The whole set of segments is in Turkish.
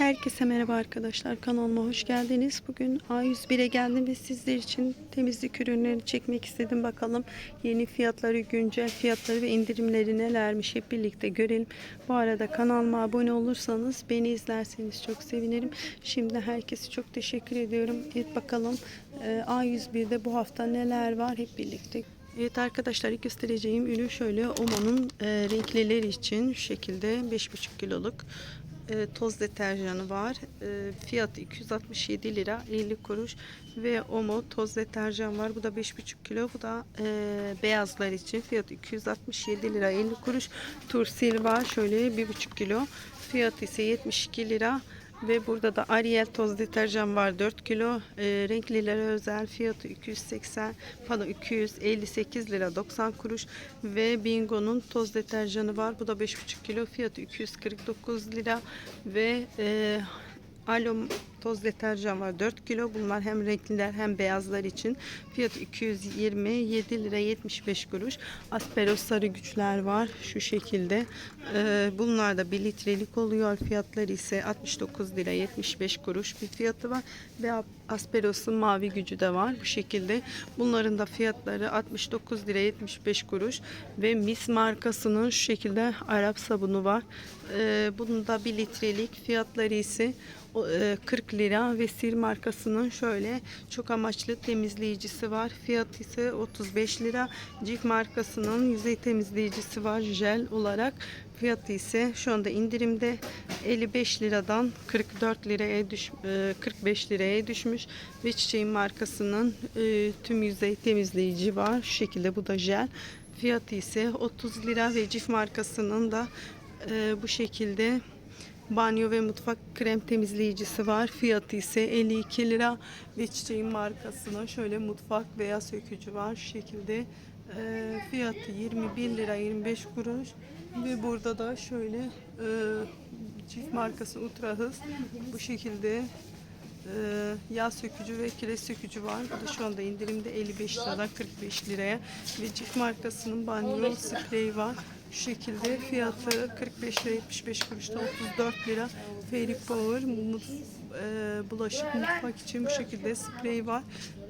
Herkese merhaba arkadaşlar. Kanalıma hoş geldiniz. Bugün A101'e geldim ve sizler için temizlik ürünlerini çekmek istedim. Bakalım yeni fiyatları, güncel fiyatları ve indirimleri nelermiş hep birlikte görelim. Bu arada kanalıma abone olursanız, beni izlerseniz çok sevinirim. Şimdi herkese çok teşekkür ediyorum. Evet bakalım e, A101'de bu hafta neler var hep birlikte Evet arkadaşlar göstereceğim ürün şöyle Omo'nun e, renklileri için şu şekilde 5,5 kiloluk e, toz deterjanı var. E, fiyatı 267 lira 50 kuruş ve Omo toz deterjan var. Bu da 5,5 kilo. Bu da e, beyazlar için fiyatı 267 lira 50 kuruş. Tursil var şöyle 1,5 kilo. Fiyatı ise 72 lira. Ve burada da Ariel toz deterjan var 4 kilo. E, renklilere özel fiyatı 280 pardon 258 lira 90 kuruş ve Bingo'nun toz deterjanı var. Bu da 5,5 kilo. Fiyatı 249 lira ve e, Alom toz deterjan var 4 kilo. Bunlar hem renkliler hem beyazlar için. Fiyatı 227 lira 75 kuruş. Asperos sarı güçler var şu şekilde. Ee, bunlar da 1 litrelik oluyor. Fiyatları ise 69 lira 75 kuruş bir fiyatı var. Ve Asperos'un mavi gücü de var bu şekilde. Bunların da fiyatları 69 lira 75 kuruş. Ve Mis markasının şu şekilde Arap sabunu var. Ee, bunun da 1 litrelik fiyatları ise o, e, 40 lira ve Sil markasının şöyle çok amaçlı temizleyicisi var. Fiyat ise 35 lira. Cif markasının yüzey temizleyicisi var jel olarak. Fiyatı ise şu anda indirimde 55 liradan 44 liraya düş, e, 45 liraya düşmüş ve çiçeğin markasının e, tüm yüzey temizleyici var. Şu şekilde bu da jel. Fiyatı ise 30 lira ve Cif markasının da e, bu şekilde banyo ve mutfak krem temizleyicisi var. Fiyatı ise 52 lira ve çiçeğin markasının şöyle mutfak veya sökücü var. Şu şekilde e, fiyatı 21 lira 25 kuruş ve burada da şöyle e, çift markası Ultra Hız bu şekilde e, yağ sökücü ve kireç sökücü var. Bu da şu anda indirimde 55 liradan 45 liraya ve çift markasının banyo spreyi var. Şu şekilde fiyatı 45 lira 75 kuruştan 34 lira. Fairy Power e, bulaşık mutfak için bu şekilde sprey var.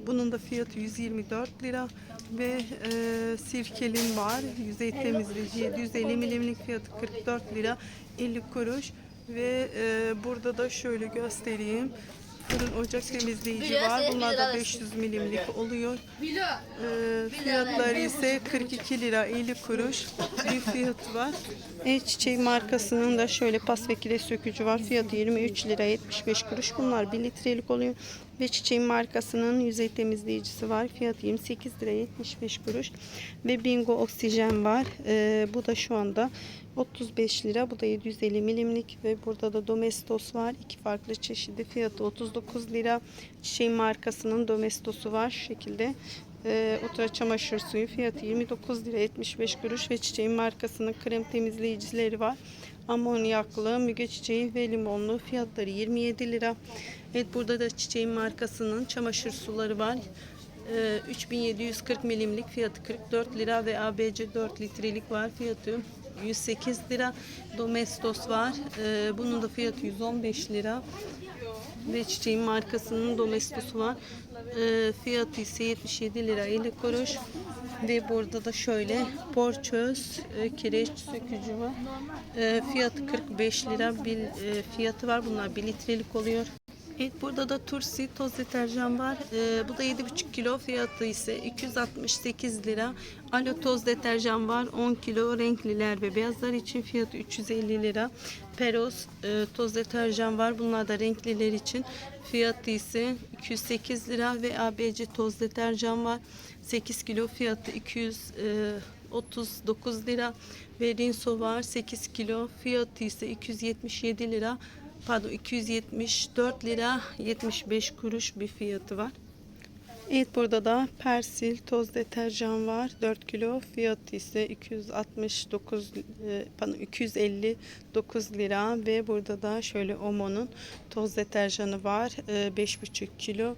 Bunun da fiyatı 124 lira ve e, sirkelin var. Yüzey temizleyici 750 milimlik fiyatı 44 lira 50 kuruş ve e, burada da şöyle göstereyim. Fırın ocak temizleyici var. Bunlar da 500 milimlik oluyor. Ee, fiyatları ise 42 lira 50 kuruş bir fiyatı var. E çiçeği markasının da şöyle pas ve kireç sökücü var. Fiyatı 23 lira 75 kuruş. Bunlar 1 litrelik oluyor. Ve çiçeğin markasının yüzey temizleyicisi var. Fiyatı 28 lira 75 kuruş. Ve Bingo oksijen var. Ee, bu da şu anda 35 lira. Bu da 750 milimlik ve burada da Domestos var. İki farklı çeşidi. Fiyatı 39 lira. Çiçeğin markasının Domestos'u var. Şu şekilde. Ee, ultra çamaşır suyu fiyatı 29 lira 75 kuruş ve çiçeğin markasının krem temizleyicileri var. Amonyaklı, müge çiçeği ve limonlu fiyatları 27 lira. Evet burada da çiçeğin markasının çamaşır suları var. Ee, 3740 milimlik fiyatı 44 lira ve ABC 4 litrelik var fiyatı 108 lira. Domestos var. Ee, bunun da fiyatı 115 lira. Ve çiçeğin markasının Domestos'u var. Ee, fiyatı ise 77 lira 50 kuruş. Ve burada da şöyle porçöz e, kireç sökücü var. Ee, fiyatı 45 lira bir e, fiyatı var. Bunlar 1 litrelik oluyor. Evet burada da Tursi toz deterjan var. Ee, bu da 7,5 kilo fiyatı ise 268 lira. Alo toz deterjan var 10 kilo renkliler ve beyazlar için fiyatı 350 lira. Peros e, toz deterjan var. Bunlar da renkliler için fiyatı ise 208 lira ve ABC toz deterjan var. 8 kilo fiyatı 239 lira ve Rinso var 8 kilo fiyatı ise 277 lira pardon 274 lira 75 kuruş bir fiyatı var. Evet burada da Persil toz deterjan var 4 kilo. Fiyatı ise 269 e, pardon 259 lira. Ve burada da şöyle Omo'nun toz deterjanı var e, 5,5 kilo.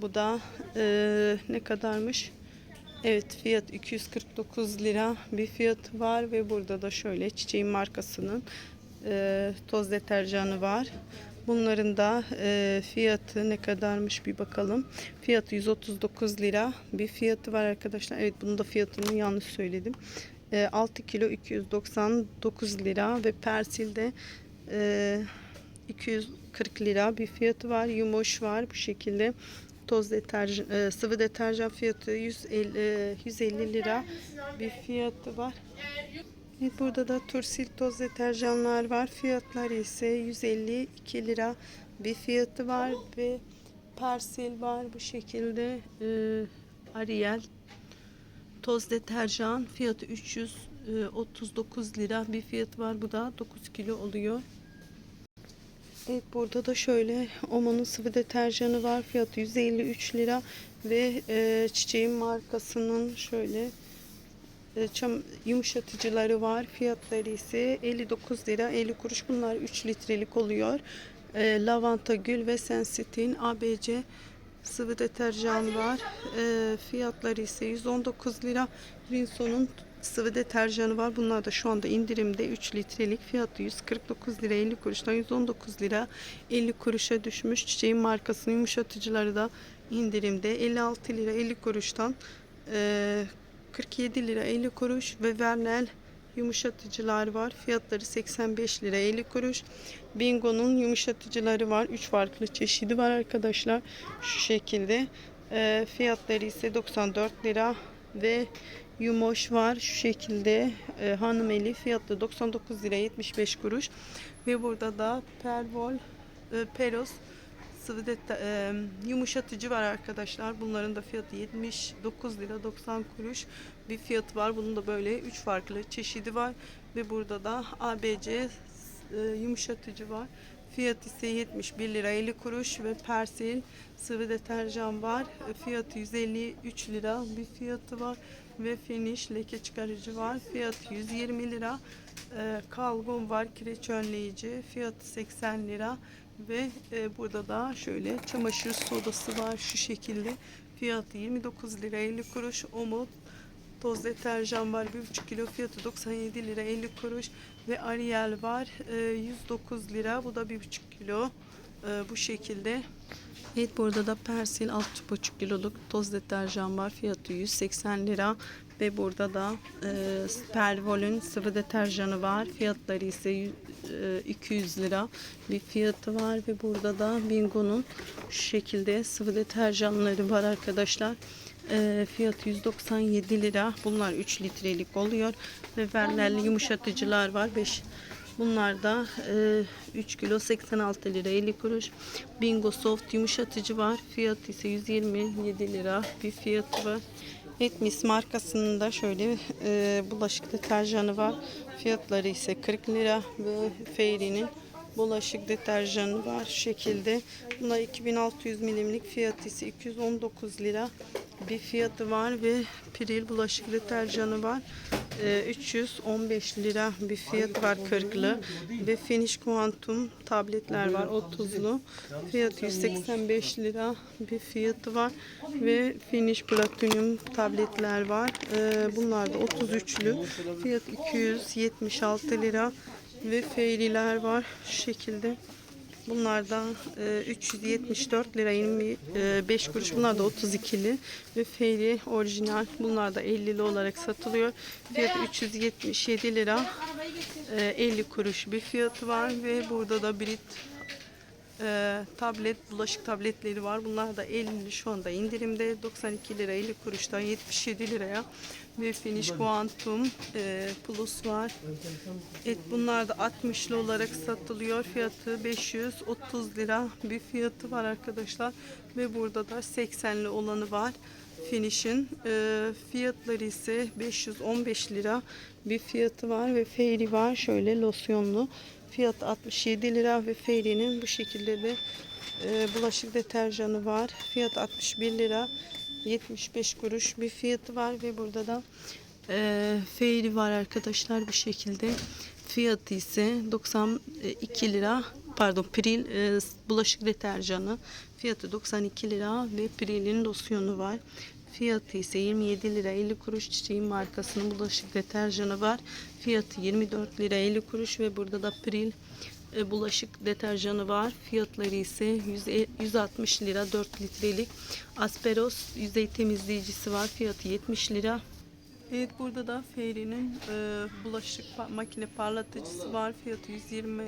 Bu da e, ne kadarmış? Evet fiyat 249 lira bir fiyat var. Ve burada da şöyle çiçeğin markasının e, toz deterjanı var. Bunların da e, fiyatı ne kadarmış bir bakalım. Fiyatı 139 lira bir fiyatı var arkadaşlar. Evet bunun da fiyatını yanlış söyledim. E, 6 kilo 299 lira ve persilde e, 240 lira bir fiyatı var. Yumoş var bu şekilde. Toz deterjan, e, sıvı deterjan fiyatı 150, e, 150 lira bir fiyatı var. Evet, burada da tursil toz deterjanlar var. Fiyatlar ise 152 lira bir fiyatı var ve persil var bu şekilde e, Ariel toz deterjan fiyatı 339 lira bir fiyatı var. Bu da 9 kilo oluyor. Evet burada da şöyle Omo'nun sıvı deterjanı var. Fiyatı 153 lira ve e, çiçeğin markasının şöyle çam yumuşatıcıları var. Fiyatları ise 59 lira 50 kuruş. Bunlar 3 litrelik oluyor. E, lavanta gül ve sensitin ABC sıvı deterjan var. E, fiyatları ise 119 lira. Rinso'nun sıvı deterjanı var. Bunlar da şu anda indirimde 3 litrelik fiyatı 149 lira 50 kuruştan 119 lira 50 kuruşa düşmüş. Çiçeğin markasının yumuşatıcıları da indirimde 56 lira 50 kuruştan 47 lira 50 kuruş ve Vernel yumuşatıcılar var. Fiyatları 85 lira 50 kuruş. Bingo'nun yumuşatıcıları var. 3 farklı çeşidi var arkadaşlar. Şu şekilde. E, fiyatları ise 94 lira ve Yumoş var şu şekilde e, hanım eli fiyatı 99 lira 75 kuruş ve burada da Pervol e, Peros sıvı deta- e, yumuşatıcı var arkadaşlar. Bunların da fiyatı 79 lira 90 kuruş bir fiyatı var. Bunun da böyle 3 farklı çeşidi var ve burada da ABC e, yumuşatıcı var. Fiyat ise 71 lira 50 kuruş ve Persil sıvı deterjan var. E, Fiyatı 153 lira bir fiyatı var ve Finish leke çıkarıcı var. Fiyatı 120 lira. E, Kalgon var kireç önleyici. Fiyatı 80 lira ve e, burada da şöyle çamaşır sodası var şu şekilde. Fiyatı 29 lira 50 kuruş. Umut Toz deterjan var 1,5 kilo fiyatı 97 lira 50 kuruş ve Ariel var e, 109 lira bu da 1,5 kilo e, bu şekilde. Evet burada da Persil 6,5 kiloluk toz deterjan var fiyatı 180 lira ve burada da e, Pervol'ün sıvı deterjanı var fiyatları ise e, 200 lira bir fiyatı var ve burada da Bingo'nun şu şekilde sıvı deterjanları var arkadaşlar. E, fiyatı 197 lira. Bunlar 3 litrelik oluyor. Ve Vernelli yumuşatıcılar var. 5 Bunlar da e, 3 kilo 86 lira 50 kuruş. Bingo Soft yumuşatıcı var. Fiyatı ise 127 lira bir fiyatı var. Etmis markasının da şöyle e, bulaşık deterjanı var. Fiyatları ise 40 lira ve Fairy'nin bulaşık deterjanı var şu şekilde. Buna 2600 milimlik fiyatı ise 219 lira bir fiyatı var ve Piril bulaşık deterjanı var. Ee, 315 lira bir fiyatı var 40'lı ve Finish Quantum tabletler var 30'lu. Fiyatı 185 lira bir fiyatı var ve Finish Platinum tabletler var. Ee, bunlar da 33'lü. Fiyat 276 lira ve Fairy'ler var şu şekilde. Bunlardan e, 374 lira 25 kuruş. Bunlar da 32'li ve Fairy orijinal. Bunlar da 50'li olarak satılıyor. Fiyatı 377 lira e, 50 kuruş bir fiyatı var ve burada da Brit e, tablet, bulaşık tabletleri var. Bunlar da 50 şu anda indirimde. 92 lira 50 kuruştan 77 liraya. Ve Finish Quantum e, Plus var. Evet bunlar da 60'lı olarak satılıyor. Fiyatı 530 lira bir fiyatı var arkadaşlar. Ve burada da 80'li olanı var. Finish'in e, fiyatları ise 515 lira bir fiyatı var ve Fairy var şöyle losyonlu fiyat 67 lira ve Fairy'nin bu şekilde de e, bulaşık deterjanı var. Fiyat 61 lira 75 kuruş bir fiyatı var ve burada da e, Fairy var arkadaşlar bu şekilde. Fiyatı ise 92 lira pardon Pril e, bulaşık deterjanı. Fiyatı 92 lira ve Pril'in losyonu var. Fiyatı ise 27 lira 50 kuruş çiçeğin markasının bulaşık deterjanı var. Fiyatı 24 lira 50 kuruş ve burada da Pril e, bulaşık deterjanı var. Fiyatları ise 100 e- 160 lira 4 litrelik. Asperos yüzey temizleyicisi var. Fiyatı 70 lira. Evet burada da Fairy'nin e, bulaşık makine parlatıcısı var. Fiyatı 120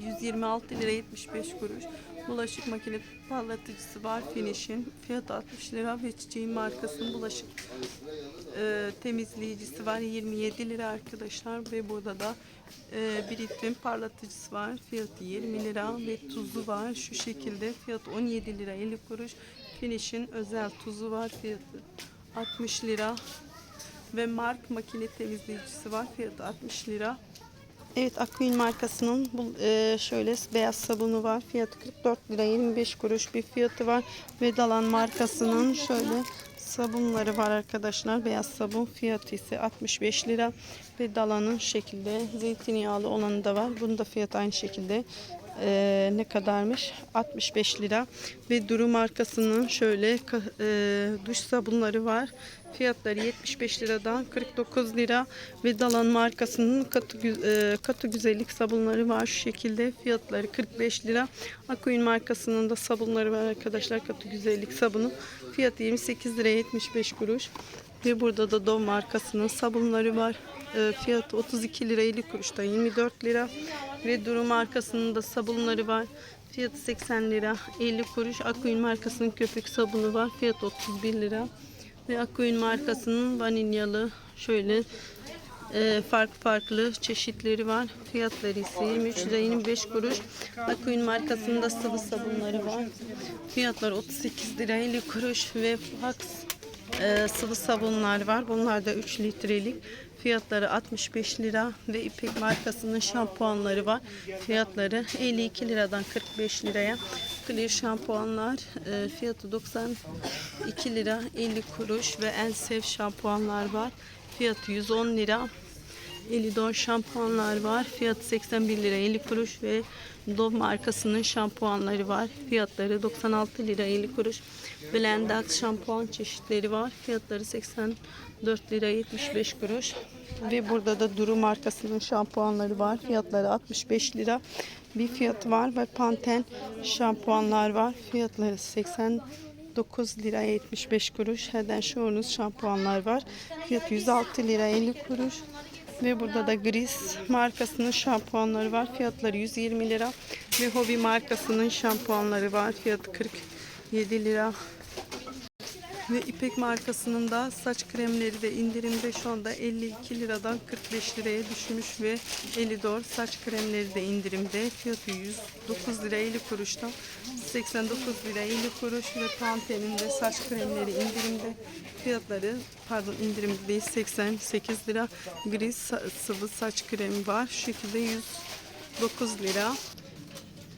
126 lira 75 kuruş. Bulaşık makine parlatıcısı var. Finish'in. Fiyatı 60 lira ve çiçeğin markasının bulaşık e, temizleyicisi var. 27 lira arkadaşlar ve burada da e, Brit'in parlatıcısı var. Fiyatı 20 lira ve tuzu var. Şu şekilde fiyatı 17 lira 50 kuruş. Finish'in özel tuzu var. Fiyatı 60 lira. Ve Mark makine temizleyicisi var. Fiyatı 60 lira Evet Aquin markasının bu e, şöyle beyaz sabunu var. Fiyatı 44 lira 25 kuruş bir fiyatı var. Ve Dalan markasının şöyle sabunları var arkadaşlar. Beyaz sabun fiyatı ise 65 lira. Ve Dalan'ın şekilde zeytinyağlı olanı da var. Bunun da fiyatı aynı şekilde e, ne kadarmış? 65 lira. Ve Duru markasının şöyle e, duş sabunları var. Fiyatları 75 liradan 49 lira ve Dalan markasının katı, e, katı güzellik sabunları var şu şekilde. Fiyatları 45 lira. Aquin markasının da sabunları var arkadaşlar. Katı güzellik sabunu. Fiyatı 28 lira 75 kuruş. Ve burada da Dove markasının sabunları var. E, fiyatı 32 lira 50 kuruşta 24 lira. Ve Duru markasının da sabunları var. Fiyatı 80 lira 50 kuruş. Aquin markasının köpük sabunu var. Fiyatı 31 lira. Ve Aquin markasının vanilyalı şöyle e, farklı farklı çeşitleri var. Fiyatları ise 23 lira 25 kuruş. Aquin markasının da sıvı sabunları var. Fiyatları 38 lira 50 kuruş ve Fax e, sıvı sabunlar var. Bunlar da 3 litrelik. Fiyatları 65 lira ve İpek markasının şampuanları var. Fiyatları 52 liradan 45 liraya. Clear şampuanlar e, fiyatı 92 lira 50 kuruş ve Ensev şampuanlar var. Fiyatı 110 lira. Elidon şampuanlar var. Fiyatı 81 lira 50 kuruş ve Dove markasının şampuanları var. Fiyatları 96 lira 50 kuruş. Blendax şampuan çeşitleri var. Fiyatları 84 lira 75 kuruş. Ve burada da Duru markasının şampuanları var. Fiyatları 65 lira. Bir fiyatı var ve Panten şampuanlar var. Fiyatları 80 9 lira 75 kuruş. And Shoulders şampuanlar var. Fiyatı 106 lira 50 kuruş. Ve burada da Gris markasının şampuanları var. Fiyatları 120 lira. Ve Hobby markasının şampuanları var. Fiyatı 47 lira. Ve İpek markasının da saç kremleri de indirimde şu anda 52 liradan 45 liraya düşmüş ve Elidor saç kremleri de indirimde. Fiyatı 109 lira 50 kuruştan 89 lira 50 kuruş ve Pantene'in de saç kremleri indirimde. Fiyatları pardon indirimde değil 88 lira. Gris sa- sıvı saç kremi var. Şu şekilde 109 lira.